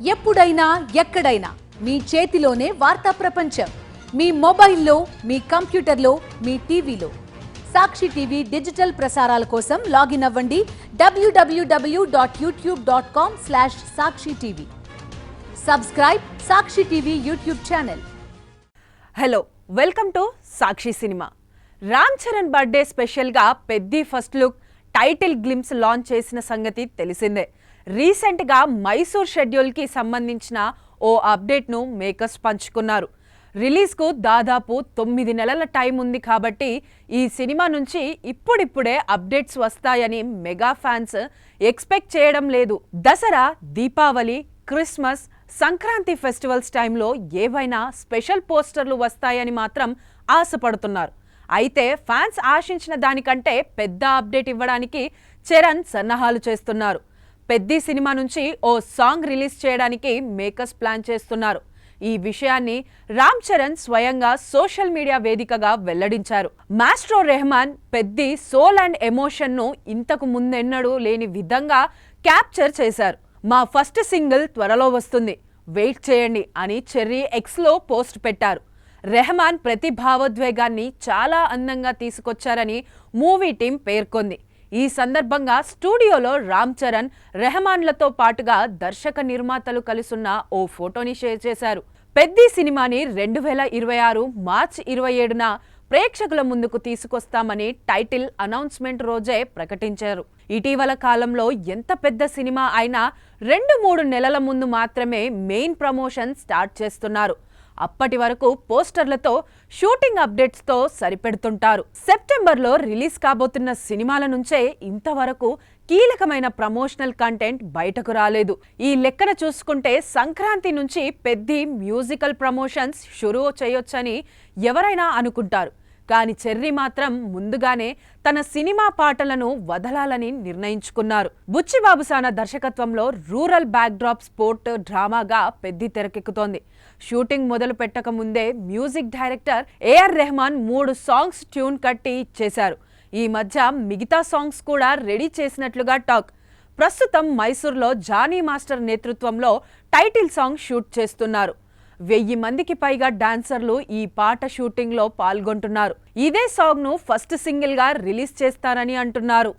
ఎప్పుడైనా ఎక్కడైనా మీ చేతిలోనే వార్తా ప్రపంచం. మీ మొబైల్లో మీ కంప్యూటర్లో మీ టీవీలో. సాక్షి టీవీ డిజిటల్ ప్రసారాల కోసం లాగిన్ అవ్వండి. W W W dot YouTube dot com slash Sakshi TV. Subscribe Sakshi TV YouTube channel. Hello welcome to Sakshi cinema Ram Charan birthday స్పెషల్గా Peddi first look title glimpse launch చేసిన సంగతి తెలిసిందే. రీసెంట్గా మైసూర్ షెడ్యూల్కి సంబంధించిన ఓ అప్డేట్ను makers పంచుకున్నారు. రిలీజ్కు దాదాపు తొమ్మిది నెలల టైం ఉంది కాబట్టి ఈ సినిమా నుంచి ఇప్పుడిప్పుడే అప్డేట్స్ వస్తాయని మెగా ఫ్యాన్స్ ఎక్స్పెక్ట్ చేయడం లేదు. దసరా దీపావళి క్రిస్మస్ సంక్రాంతి ఫెస్టివల్స్ టైంలో ఏవైనా స్పెషల్ పోస్టర్లు వస్తాయని మాత్రం ఆశపడుతున్నారు. అయితే ఫ్యాన్స్ ఆశించిన దానికంటే పెద్ద అప్డేట్ ఇవ్వడానికి చరణ్ సన్నాహాలు చేస్తున్నారు. పెద్ది సినిమా నుంచి ఓ సాంగ్ రిలీజ్ చేయడానికి మేకర్స్ ప్లాన్ చేస్తున్నారు. ఈ విషయాన్ని రామ్ చరణ్ స్వయంగా సోషల్ మీడియా వేదికగా వెల్లడించారు. Maestro Rahman Peddi soul and ఎమోషన్ను ఇంతకు ముందెన్నడూ లేని విధంగా క్యాప్చర్ చేశారు. మా ఫస్ట్ సింగిల్ త్వరలో వస్తుంది. వెయిట్ చేయండి అని చెర్రీ ఎక్స్లో పోస్ట్ పెట్టారు. రెహమాన్ ప్రతి భావోద్వేగాన్ని చాలా అందంగా తీసుకొచ్చారని మూవీ టీం పేర్కొంది. ఈ సందర్భంగా స్టూడియోలో రామ్ చరణ్ రెహమాన్లతో పాటుగా దర్శక నిర్మాతలు కలుసున్న ఓ ఫోటోని షేర్ చేశారు. పెద్ది సినిమాని రెండు వేల ఇరవై ఆరు మార్చ్ ఇరవై ఏడున ప్రేక్షకుల ముందుకు తీసుకొస్తామని టైటిల్ అనౌన్స్మెంట్ రోజే ప్రకటించారు. ఇటీవల కాలంలో ఎంత పెద్ద సినిమా అయినా రెండు మూడు నెలల ముందు మాత్రమే మెయిన్ ప్రమోషన్ స్టార్ట్ చేస్తున్నారు. అప్పటి వరకు పోస్టర్లతో షూటింగ్ అప్డేట్స్తో సరిపెడుతుంటారు. సెప్టెంబర్లో రిలీజ్ కాబోతున్న సినిమాల నుంచే ఇంతవరకు కీలకమైన ప్రమోషనల్ కంటెంట్ బయటకు రాలేదు. ఈ లెక్కన చూసుకుంటే సంక్రాంతి నుంచి పెద్ది మ్యూజికల్ ప్రమోషన్స్ షురూ చేయొచ్చని ఎవరైనా అనుకుంటారు. కానీ చెర్రీ మాత్రం ముందుగానే తన సినిమా పాటలను వదలాలని నిర్ణయించుకున్నారు. బుచ్చిబాబుసాన దర్శకత్వంలో రూరల్ బ్యాక్డ్రాప్ స్పోర్ట్ డ్రామాగా పెద్ది తెరకెక్కుతోంది. షూటింగ్ మొదలు పెట్టక ముందే మ్యూజిక్ డైరెక్టర్ ఏఆర్ రెహమాన్ మూడు సాంగ్స్ ట్యూన్ కట్టి ఇచ్చేశారు ఈ మధ్య మిగతా సాంగ్స్ కూడా రెడీ చేసినట్లుగా టాక్. ప్రస్తుతం మైసూర్లో జానీ మాస్టర్ నేతృత్వంలో టైటిల్ సాంగ్ షూట్ చేస్తున్నారు. వెయ్యి మందికి పైగా డాన్సర్లు ఈ పాట షూటింగ్లో పాల్గొంటున్నారు. ఇదే సాంగ్ను ఫస్ట్ సింగిల్గా రిలీజ్ చేస్తారని అంటున్నారు.